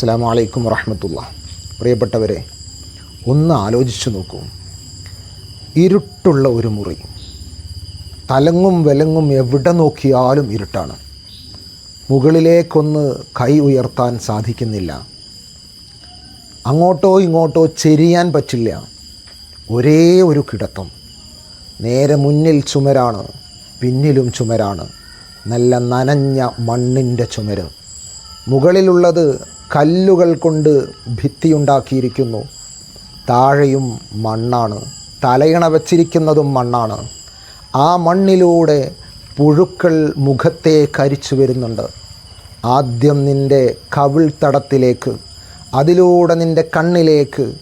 അസ്സാം വലൈക്കും വറഹമത്തുള്ള. പ്രിയപ്പെട്ടവരെ ഒന്ന് ആലോചിച്ചു നോക്കൂ. ഇരുട്ടുള്ള ഒരു മുറി. തലങ്ങും വിലങ്ങും എവിടെ നോക്കിയാലും ഇരുട്ടാണ്. മുകളിലേക്കൊന്ന് കൈ ഉയർത്താൻ സാധിക്കുന്നില്ല. അങ്ങോട്ടോ ഇങ്ങോട്ടോ ചെരിയാൻ പറ്റില്ല. ഒരേ ഒരു കിടത്തം. നേരെ മുന്നിൽ ചുമരാണ് പിന്നിലും ചുമരാണ്. നല്ല നനഞ്ഞ മണ്ണിന്റെ ചുമര്. മുകളിലുള്ളത് കല്ലുകൾ കൊണ്ട് ഭിത്തിയുണ്ടാക്കിയിരിക്കുന്നു. താഴെയും മണ്ണാണ്. തലയിണ വച്ചിരിക്കുന്നതും മണ്ണാണ്. ആ മണ്ണിലൂടെ പുഴുക്കൾ മുഖത്തെ കരിച്ചു വരുന്നുണ്ട്. ആദ്യം നിന്റെ കവിൾത്തടത്തിലേക്ക് അതിലൂടെ നിന്റെ കണ്ണിലേക്ക്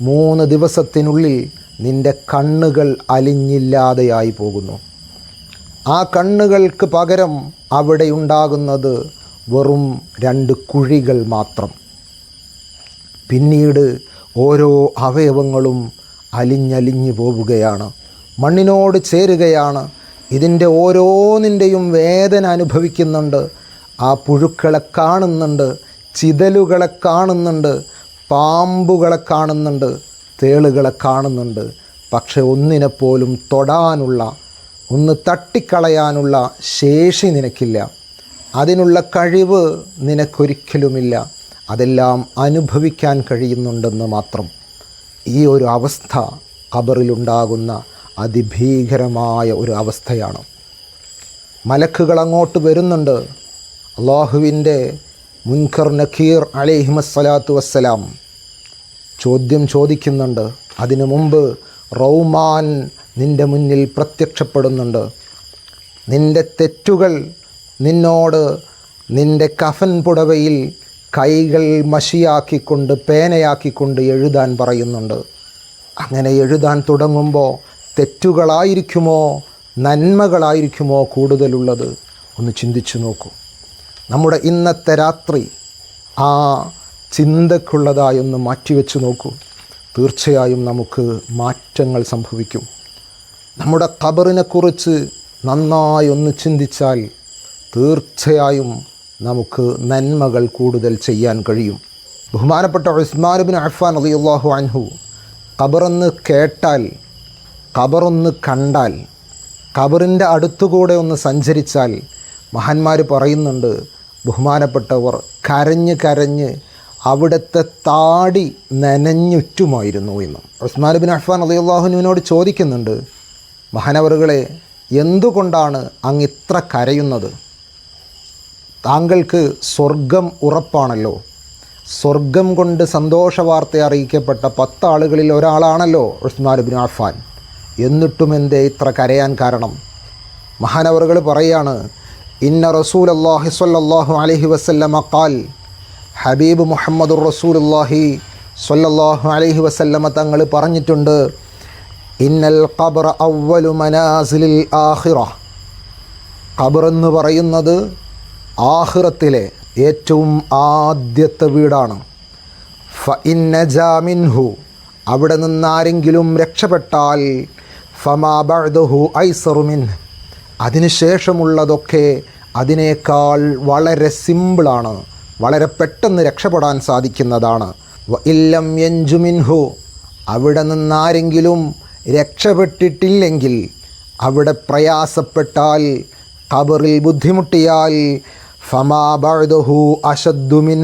മൂന്ന് ദിവസത്തിനുള്ളിൽ നിന്റെ കണ്ണുകൾ അലിഞ്ഞില്ലാതെയായി പോകുന്നു. ആ കണ്ണുകൾക്ക് പകരം അവിടെ ഉണ്ടാകുന്നത് വെറും രണ്ട് കുഴികൾ മാത്രം. പിന്നീട് ഓരോ അവയവങ്ങളും അലിഞ്ഞലിഞ്ഞു പോവുകയാണ്. മണ്ണിനോട് ചേരുകയാണ്. ഇതിന്റെ ഓരോന്നിന്റെയും വേദന അനുഭവിക്കുന്നുണ്ട്. ആ പുഴുക്കളെ കാണുന്നുണ്ട്. ചിതലുകളെ കാണുന്നുണ്ട്. പാമ്പുകളെ കാണുന്നുണ്ട്. തേളുകളെ കാണുന്നുണ്ട്. പക്ഷെ ഒന്നിനെപ്പോലും തൊടാനുള്ള ഒന്ന് തട്ടിക്കളയാനുള്ള ശേഷി നിനക്കില്ല. അതിനുള്ള കഴിവ് നിനക്കൊരിക്കലുമില്ല. അതെല്ലാം അനുഭവിക്കാൻ കഴിയുന്നുണ്ടെന്ന് മാത്രം. ഈ ഒരു അവസ്ഥ ഖബറിലുണ്ടാകുന്ന അതിഭീകരമായ ഒരു അവസ്ഥയാണ്. മലക്കുകൾ അങ്ങോട്ട് വരുന്നുണ്ട്. അള്ളാഹുവിന്റെ മുൻഖർ നഖീർ അലിഹിമസ്സലാത്തു വസ്സലാം ചോദ്യം ചോദിക്കുന്നുണ്ട്. അതിനു മുമ്പ് റൗമാൻ നിന്റെ മുന്നിൽ പ്രത്യക്ഷപ്പെടുന്നുണ്ട്. നിന്റെ തെറ്റുകൾ നിന്നോട് നിന്റെ കഫൻ പുടവയിൽ കൈകൾ മഷിയാക്കിക്കൊണ്ട് പേനയാക്കിക്കൊണ്ട് എഴുതാൻ പറയുന്നുണ്ട്. അങ്ങനെ എഴുതാൻ തുടങ്ങുമ്പോൾ തെറ്റുകളായിരിക്കുമോ നന്മകളായിരിക്കുമോ കൂടുതലുള്ളത്? ഒന്ന് ചിന്തിച്ചു നോക്കൂ. നമ്മുടെ ഇന്നത്തെ രാത്രി ആ ചിന്തക്കുള്ളതായൊന്ന് മാറ്റിവെച്ച് നോക്കൂ. തീർച്ചയായും നമുക്ക് മാറ്റങ്ങൾ സംഭവിക്കും. നമ്മുടെ ഖബറിനെക്കുറിച്ച് നന്നായി ഒന്ന് ചിന്തിച്ചാൽ തീർച്ചയായും നമുക്ക് നന്മകൾ കൂടുതൽ ചെയ്യാൻ കഴിയും. ബഹുമാനപ്പെട്ട ഉസ്മാനുബിൻ അഫ്ഫാൻ അലിയുള്ളാഹു അൻഹു ഖബറൊന്ന് കേട്ടാൽ ഖബറൊന്ന് കണ്ടാൽ ഖബറിന്റെ അടുത്തുകൂടെ ഒന്ന് സഞ്ചരിച്ചാൽ മഹാന്മാർ പറയുന്നുണ്ട് ബഹുമാനപ്പെട്ടവർ കരഞ്ഞ് കരഞ്ഞ് അവിടുത്തെ താടി നനഞ്ഞുറ്റുമായിരുന്നു എന്ന്. ഉസ്മാൻ ബിൻ അഫ്ഫാൻ അലിയുള്ളാഹുനുവിനോട് ചോദിക്കുന്നുണ്ട് മഹാനവറുകളെ എന്തുകൊണ്ടാണ് അങ്ങ് ഇത്ര കരയുന്നത്? താങ്കൾക്ക് സ്വർഗം ഉറപ്പാണല്ലോ. സ്വർഗം കൊണ്ട് സന്തോഷ വാർത്ത അറിയിക്കപ്പെട്ട പത്താളുകളിൽ ഒരാളാണല്ലോ ഉസ്മാൻ ബിൻ അഫ്ഫാൻ. എന്നിട്ടും എന്തേ ഇത്ര കരയാൻ കാരണം? മഹാനവറുകൾ പറയാണ് ഇന്ന റസൂൽ അള്ളാഹി സ്വല്ലല്ലാഹു അലഹി വസല്ലമ ഖാൽ ഹബീബ് മുഹമ്മദുർ റസൂലുള്ളാഹി സ്വല്ലല്ലാഹു അലഹി വസല്ലമ തങ്ങൾ പറഞ്ഞിട്ടുണ്ട് ഇന്നൽ ഖബർ അവ്വലു മനാസിലിൽ ആഹിറ ഖബർ എന്ന് പറയുന്നത് ആഖിറത്തിലെ ഏറ്റവും ആദ്യത്തെ വീടാണ്. ഫ ഇന്നജാമിൻഹു അവിടെ നിന്നാരെങ്കിലും രക്ഷപ്പെട്ടാൽ ഫമാ ബഅദഹു ഐസറുമിൻ അതിനുശേഷമുള്ളതൊക്കെ അതിനേക്കാൾ വളരെ സിമ്പിളാണ് വളരെ പെട്ടെന്ന് രക്ഷപ്പെടാൻ സാധിക്കുന്നതാണ്. ഇല്ലം യഞ്ചുമിൻഹു അവിടെ നിന്നാരെങ്കിലും രക്ഷപ്പെട്ടിട്ടില്ലെങ്കിൽ അവിടെ പ്രയാസപ്പെട്ടാൽ കബറിൽ ബുദ്ധിമുട്ടിയാൽ ഫമാ ബഅദഹു അശദ്ദുമിൻ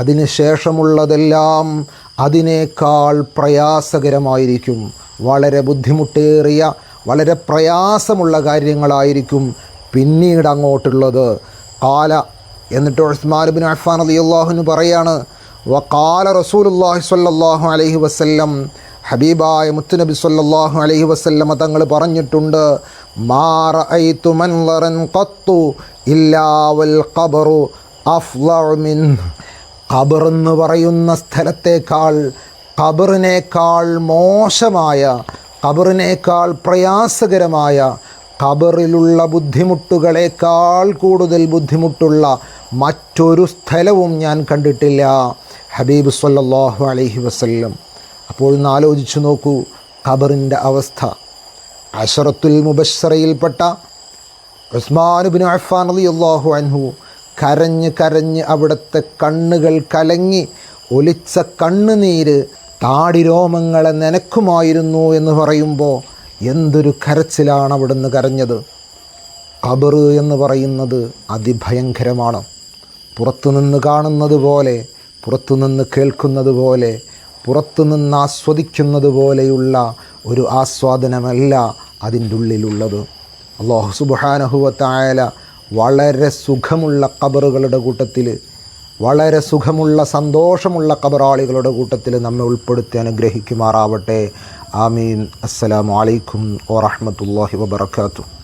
അതിനുശേഷമുള്ളതെല്ലാം അതിനേക്കാൾ പ്രയാസകരമായിരിക്കും. വളരെ ബുദ്ധിമുട്ടേറിയ വളരെ പ്രയാസമുള്ള കാര്യങ്ങളായിരിക്കും പിന്നീട് അങ്ങോട്ടുള്ളത്. കാല എന്നിട്ട് ഉസ്മാൻ ബിൻ അഫ്ഫാൻ അലി അള്ളാഹുന് പറയാണ് വക്കാല റസൂലുല്ലാഹി സ്വല്ലല്ലാഹു അലൈഹി വസ്ല്ലം ഹബീബായ മുത്തുനബി സ്വല്ലല്ലാഹു അലൈഹി വസല്ലമ തങ്ങൾ പറഞ്ഞിട്ടുണ്ട് എന്ന് പറയുന്ന സ്ഥലത്തേക്കാൾ ഖബറിനേക്കാൾ മോശമായ ഖബറിനേക്കാൾ പ്രയാസകരമായ ഖബറിലുള്ള ബുദ്ധിമുട്ടുകളേക്കാൾ കൂടുതൽ ബുദ്ധിമുട്ടുള്ള മറ്റൊരു സ്ഥലവും ഞാൻ കണ്ടിട്ടില്ല. ഹബീബ് സല്ലാഹു അലഹി വസ്ല്ലം. അപ്പോൾ ഒന്ന് ആലോചിച്ചു നോക്കൂ ഖബറിന്റെ അവസ്ഥ. അഷറത്തുൽ മുബശ്ശറയിൽപ്പെട്ട ഉസ്മാനുബിൻ അലി അള്ളാഹു അൻഹു കരഞ്ഞ് കരഞ്ഞ് അവിടുത്തെ കണ്ണുകൾ കലങ്ങി ഒലിച്ച കണ്ണുനീര് താടിരോമങ്ങളെ നനക്കുമായിരുന്നു എന്ന് പറയുമ്പോൾ എന്തൊരു കരച്ചിലാണ് അവിടുന്ന് കരഞ്ഞത്. ഖബർ എന്ന് പറയുന്നത് അതിഭയങ്കരമാണ്. പുറത്തുനിന്ന് കാണുന്നത് പോലെ പുറത്തുനിന്ന് കേൾക്കുന്നത് പോലെ പുറത്തുനിന്ന് ആസ്വദിക്കുന്നത് പോലെയുള്ള ഒരു ആസ്വാദനമല്ല അതിന്റെ ഉള്ളിലുള്ളത് അള്ളാഹു സുബാനഹുവത്തായാല വളരെ സുഖമുള്ള കബറുകളുടെ കൂട്ടത്തിൽ വളരെ സുഖമുള്ള സന്തോഷമുള്ള കബറാളികളുടെ കൂട്ടത്തിൽ നമ്മെ ഉൾപ്പെടുത്തി അനുഗ്രഹിക്കുമാറാവട്ടെ. ആമീൻ. അസ്സലാമലൈക്കും അലൈക്കും വബർക്കാത്തു